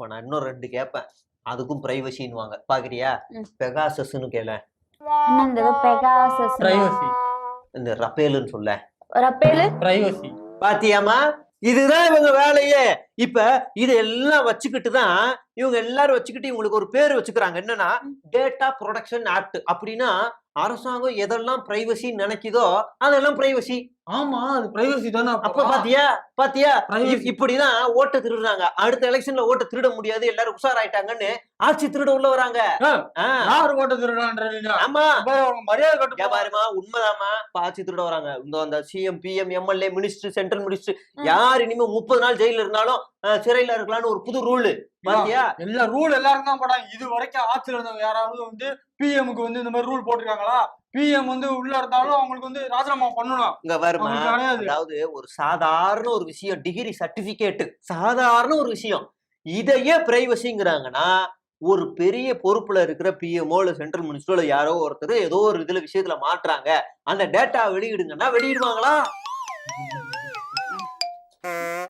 இப்போ நான் இன்னும் ரெண்டு கேட்பேன் அதுக்கும் பிரைவசின்னுவாங்க பாக்குறியா. பெகாசஸ்னு கேள பெகாசஸ் பிரைவசி இந்த ரபேலுன்னு சொல்ல. ரப்பேலு பிரைவசி பாத்தியாமா இதுதான் இவங்க வேலையே. இப்ப இதெல்லாம் வச்சுக்கிட்டு தான் இவங்க எல்லாரும் வச்சுக்கிட்டு இவங்களுக்கு ஒரு பேர் வச்சுக்கிறாங்க. என்னன்னா டேட்டா ப்ரொடக்ஷன் ஆக்ட் அப்படின்னா அரசாங்கம் எதெல்லாம் பிரைவசி நினைக்குதோ அதெல்லாம் பிரைவசி ஆமா அது பிரைவசி தானே அப்ப. பாத்தியா? பாத்தியா? இப்படிதான் ஓட்டை திருடுறாங்க. அடுத்த எலெக்ஷன்ல ஓட்டை திருட முடியாது எல்லாரும் உஷாராயிட்டாங்கன்னு ஆட்சி திருட உள்ள வராங்க. யாரு கோட்டை திருடான்றீங்க ஆமா. மரியாதை கட்டு பாருமா உண்மைதாம்மா. இப்ப ஆட்சி திருட வராங்க. இந்த அந்த CM PM MLA minister central minister. யார் இனிமே முப்பது நாள் ஜெயில இருந்தாலும் சிறையில இருக்கலாம்னு ஒரு புது ரூல் பாத்தியா? எல்லா ரூல் எல்லாரும் தான் போட்டாங்க இது வரைக்கும் ஆட்சியில் இருந்தவங்க யாராவது வந்து பிஎம்க்கு வந்து இந்த மாதிரி ரூல் போட்டிருக்காங்களா? பிஎம் வந்து உள்ள இருந்தாலும் அவங்களுக்கு வந்து ராஜினாமா பண்ணணும். இங்க வருமா? அதாவது ஒரு சாதாரண ஒரு விஷயம் டிகிரி சர்டிபிகேட் சாதாரண ஒரு விஷயம். இதையே பிரைவசிங்கிறாங்கன்னா ஒரு பெரிய பொறுப்புல இருக்கிற பிஎம்ஓ இல்ல சென்ட்ரல் மினிஸ்டரோ இல்ல யாரோ ஒருத்தர் ஏதோ ஒரு இதுல விஷயத்துல மாட்டுறாங்க அந்த டேட்டா வெளியிடுங்கன்னா வெளியிடுவாங்களா?